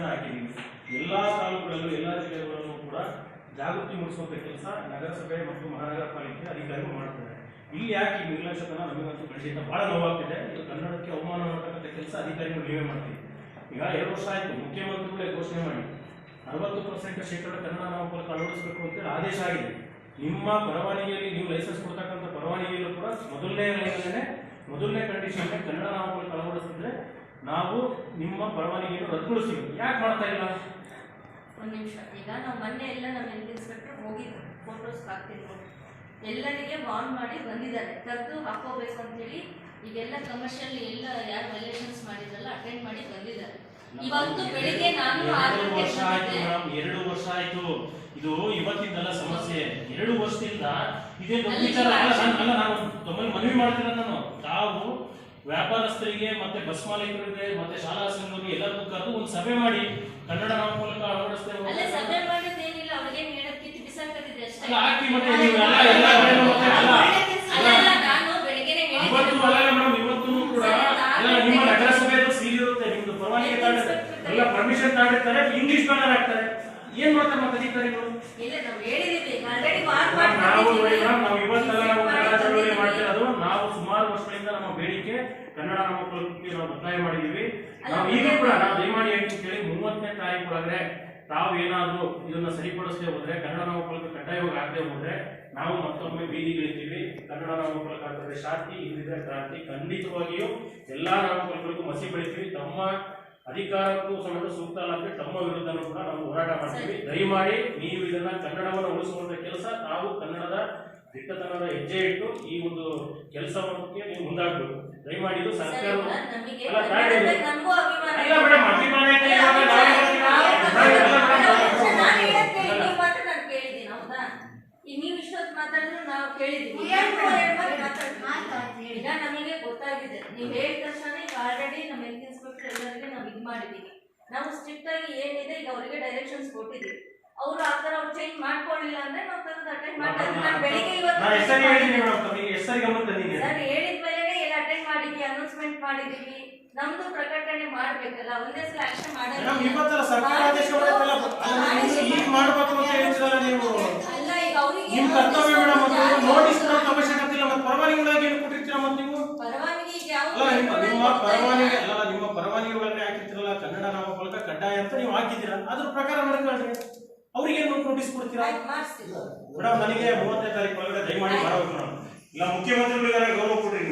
ಆದೇಶನ ಹಾಕಿದ್ದೀವಿ ಎಲ್ಲ ತಾಲೂಕುಗಳಲ್ಲೂ, ಎಲ್ಲ ಜಿಲ್ಲೆಗಳಲ್ಲೂ ಕೂಡ ಜಾಗೃತಿ ಮೂಡಿಸುವಂತ ಕೆಲಸ ನಗರಸಭೆ ಮತ್ತು ಮಹಾನಗರ ಪಾಲಿಕೆ ಅಧಿಕಾರಿಗಳು ಮಾಡ್ತಾರೆ ಇಲ್ಲಿ ಯಾಕೆ ಈ ನಿರ್ಲಕ್ಷ್ಯತನ ನಮಗಂತೂ ಖಂಡಿತ ಬಹಳ ನೋವಾಗ್ತಿದೆ. ಇದು ಕನ್ನಡಕ್ಕೆ ಅವಮಾನ ಮಾಡತಕ್ಕಂಥ ಕೆಲಸ ಅಧಿಕಾರಿಗಳು ನೀವೇ ಮಾಡ್ತೀವಿ ಈಗ ಎರಡು ವರ್ಷ ಆಯಿತು ಮುಖ್ಯಮಂತ್ರಿಗಳೇ ಘೋಷಣೆ ಮಾಡಿ, ಅರವತ್ತು ಪರ್ಸೆಂಟ್ ಶೇಕಡ ಕನ್ನಡ ನಾಮಫಲಕ ಅಳವಡಿಸಬೇಕು ಅಂತ ಆದೇಶ ಆಗಿದೆ. ನಿಮ್ಮ ಪರವಾನಗಿಯಲ್ಲಿ ನೀವು ಲೈಸೆನ್ಸ್ ಕೊಡ್ತಕ್ಕಂಥ ಪರವಾನಗಿಯಲ್ಲೂ ಕೂಡ ಮೊದಲನೇ ಮೊದಲನೇ ಕಂಡೀಷನ್ ಕನ್ನಡ ನಾಮಫಲಕ ಅಳವಡಿಸಿದ್ರೆ ನಾವು ನಿಮ್ಮ ಬರವಣಿಗೆಯನ್ನು ರದ್ದುಗೊಳಿಸ್ತೀವಿ ಯಾಕೆ ಮಾಡ್ತಾ ಇಲ್ಲ? ಒಂದು ನಿಮಿಷ. ಈಗ ನಾವು ಮೊನ್ನೆ ಎಲ್ಲ ನಮ್ಮ ಹೆಲ್ತ್ ಇನ್ಸ್ಪೆಕ್ಟರ್ ಹೋಗಿದ್ರು. ಫೋಟೋಸ್ ಹಾಕ್ತಿದ್ರು. ಎಲ್ಲರಿಗೆ ವಾರ್ನ್ ಮಾಡಿ ಬಂದಿದ್ದಾರೆ. ಕರೆದು ಹಾಕೋಬೇಕು ಅಂತ ಹೇಳಿ ಈಗೆಲ್ಲ ಕಮರ್ಷಿಯಲ್ ಎಲ್ಲ ಯಾರು ರಿಲೇಷನ್ಸ್ ಮಾಡಿದ್ರಲ್ಲ ಅಟೆಂಡ್ ಮಾಡಿ ಬಂದಿದ್ದಾರೆ. ಇವತ್ತು ಬೆಳಿಗ್ಗೆ ನಾನು ಎರಡು ವರ್ಷ ಆಯ್ತು ಮೇಡಮ್ ಎರಡು ವರ್ಷ ಆಯ್ತು. ಇದು ಇವತ್ತಿಂದಲ್ಲ ಸಮಸ್ಯೆ. ಎರಡು ವರ್ಷದಿಂದ ಇದೇ ದೊಡ್ಡ ವಿಚಾರ ಅಲ್ಲ ನಾನು- ತಮ್ಮಲ್ಲಿ ಮನವಿ ಮಾಡ್ತೀರ ನಾನು ತಾವು ವ್ಯಾಪಾರಸ್ಥರಿಗೆ ಮತ್ತೆ ಬಸ್ ಮಾಲೀಕರಿಗೆ ಮತ್ತೆ ಶಾಲಾ ಸಂಘಗಳಿಗೆ ಎಲ್ಲರಿಗೂ ಕರೆದು ಒಂದು ಸಭೆ ಮಾಡಿ ಕನ್ನಡ ಮೂಲಕ ಅಳವಡಿಸ್ತೇವೆ ನೀವು ಎಲ್ಲ ಪರ್ಮಿಷನ್ ಇಂಗ್ಲಿಷ್ ಬ್ಯಾನರ್ ಹಾಕ್ತಾರೆ. ಏನ್ ಮಾಡ್ತಾರೆ ಮತ್ತೆ ಅಧಿಕಾರಿಗಳು ಇಲ್ಲ ನಾವು ಹೇಳಿದೀವಿ ಆಲ್ರೆಡಿ ವಾರ್ನ್ ಮೇಡಮ್, ನಾವು ನೋಡಿ ಮಾಡಿ ಮೇಡಮ್, ನಾವು ಇವತ್ತೆಲ್ಲ ನಾವು ಕನ್ನಡ ಚಳವಳಿ ಬಂದಿದ್ದೀವಿ. ಮಾಡ್ತಿರೋದು ನಾವು ಸುಮಾರು ವರ್ಷಗಳಿಂದ ನಮ್ಮ ಕನ್ನಡ ನಾಮಫಲಕಕ್ಕೆ ನಾವು ಒತ್ತಾಯ ಮಾಡಿದೀವಿ ನಾವು ಈಗ ಕೂಡ ನಾವು ದಯಮಾಡಿ ಹೇಳ್ತೀನಿ ಕೇಳಿ ಮೂವತ್ತನೇ ತಾರೀಕು ಒಳಗಡೆ ತಾವು ಏನಾದರೂ ಇದನ್ನ ಸರಿಪಡಿಸದೆ ಹೋದ್ರೆ ಕನ್ನಡ ನಾಮಫಲಕ ಕಡ್ಡಾಯವಾಗಿ ಆಗದೆ ಹೋದ್ರೆ ನಾವು ಮತ್ತೊಮ್ಮೆ ಬೀದಿಗಿಳಿತೀವಿ ಕನ್ನಡ ನಾಮಫಲಕ ಆಗ್ತದೆ ಶಾಂತಿ ಇಲ್ಲಿದ್ರೆ ಕ್ರಾಂತಿ. ಖಂಡಿತವಾಗಿಯೂ ಎಲ್ಲಾ ನಾಮಫಲಕಗಳಿಗೂ ಮಸಿ ಬೆಳಿತೀವಿ. ತಮ್ಮ ಅಧಿಕಾರಕ್ಕೂ ಸಮೇತ ಸೂಕ್ತ ಅಲ್ಲ ತಮ್ಮ ವಿರುದ್ಧನೂ ಕೂಡ ನಾವು ಹೋರಾಟ ಮಾಡ್ತೀವಿ. ದಯಮಾಡಿ ನೀವು ಇದನ್ನ ಕನ್ನಡವನ್ನು ಉಳಿಸುವಂತ ಕೆಲಸ ತಾವು ಕನ್ನಡದ ದಿಟ್ಟತನದ ಹೆಜ್ಜೆ ಇಟ್ಟು ಈ ಒಂದು ಕೆಲಸಕ್ಕೆ ನೀವು ಮುಂದಾಗಬೇಕು. ದಯಮಾಡಿ ಇದು ಸರ್ಕಾರ ನಮಗೆ ಅಭಿಮಾನ ಇಲ್ಲ ಮೇಡಮ್ ಅಭಿಮಾನ ಇದೆ ಇವಾಗ ನಾವೇ. ನಾವೇ ಎಲ್ಲ ಮೇಡಮ್ ನಾನು ಹೇಳೋದ್ ಕೇಳಿ, ಅಲ್ಲ. ನೀವು ಮಾತ್ರ ನಾನು ಕೇಳಿದ್ದೀನಿ ಹೌದಾ? ಈಗ ಇಷ್ಟೊತ್ತು ಮಾತಾಡಿದ್ರು ನಾವು ನಮಗೆ ಗೊತ್ತಾಗಿದೆ. ನೀವು ಹೇಳಿದ ತಕ್ಷಣ ಈಗ ಆಲ್ರೆಡಿ ನಮ್ಮ ಹೆಲ್ತ್ ಇನ್ಸ್ಪೆಕ್ಟರ್ ಎಲ್ಲರಿಗೆ ನಾವು ಇದು ಮಾಡಿದ್ದೀವಿ. ನಾವು ಸ್ಟ್ರಿಕ್ಟ್ ಆಗಿ ಏನಿದೆ ಈಗ ಅವರಿಗೆ ಡೈರೆಕ್ಷನ್ಸ್ ಕೊಟ್ಟಿದ್ದೀವಿ. ಅವರು ಆ ಥರ ಅವ್ರು ಚೇಂಜ್ ಮಾಡ್ಕೊಳ್ಳಿಲ್ಲ ಅಂದ್ರೆ ನಾವು ತಂದು ಅಟೆಂಡ್ ಮಾಡ್ತೀವಿ ನಾನು ಬೆಳಿಗ್ಗೆ ಇವತ್ತು ನಾ ಹೆಸರು ಹೇಳಿದ್ದೀನಿ ಮೇಡಮ್ ತಮಗೆ ಹೆಸರಿಗೆ ಗಮನ ತಂದಿದ್ದೀನಿ ಸರ್ ಹೇಳಿದ ಮೇಲೆ ಎಲ್ಲ ಅಟೆಂಡ್ ಮಾಡಿದ್ವಿ ಅನೌನ್ಸ್ಮೆಂಟ್ ಮಾಡಿದೀವಿ. ನಮ್ದು ಪ್ರಕಟಣೆ ಮಾಡ್ಬೇಕಲ್ಲ ಒಂದೇ ಸಲ ಆಕ್ಷನ್ ಮೇಡಮ್ ಅಲ್ಲ ಈಗ ಅವ್ರಿಗೆ ಕರ್ತವ್ಯ ನೋಟಿಸ್ ಅವಶ್ಯಕತೆ ಇಲ್ಲ ಮತ್ತೆ ಪರವಾನಗಿಗಳಾಗಿ ಏನು ಕೊಟ್ಟಿರ್ತೀರ ಮತ್ತೆ ನೀವು? ಪರವಾನಗಿ ಈಗ ಅಲ್ಲ ನಿಮ್ಮ ನಿಮ್ಮ ಪರವಾನಗಿ ಅಲ್ಲ ನಿಮ್ಮ ಪರವಾನಗಿ ಒಳಗಡೆ ಹಾಕಿರ್ತೀರಲ್ಲ ಕನ್ನಡ ನಾಮಫಲಕ ಕಡ್ಡಾಯ ಅಂತ ನೀವು ಹಾಕಿದ್ದೀರಾ? ಅದ್ರ ಪ್ರಕಾರ ನಡ್ಕೊಳ್ರಿ ಅವ್ರಿಗೆ ಏನು ನೋಟಿಸ್ ಕೊಡ್ತೀರಾ? ಮೇಡಮ್ ನನಗೆ ಮೂವತ್ತನೇ ತಾರೀಕು ಒಳಗಡೆ ದಯಮಾಡಿ ಮಾಡಬೇಕು ಮೇಡಮ್. ಇಲ್ಲ ಮುಖ್ಯಮಂತ್ರಿಗಳಿಗಾರ ಗೌರವ ಕೊಡ್ರಿ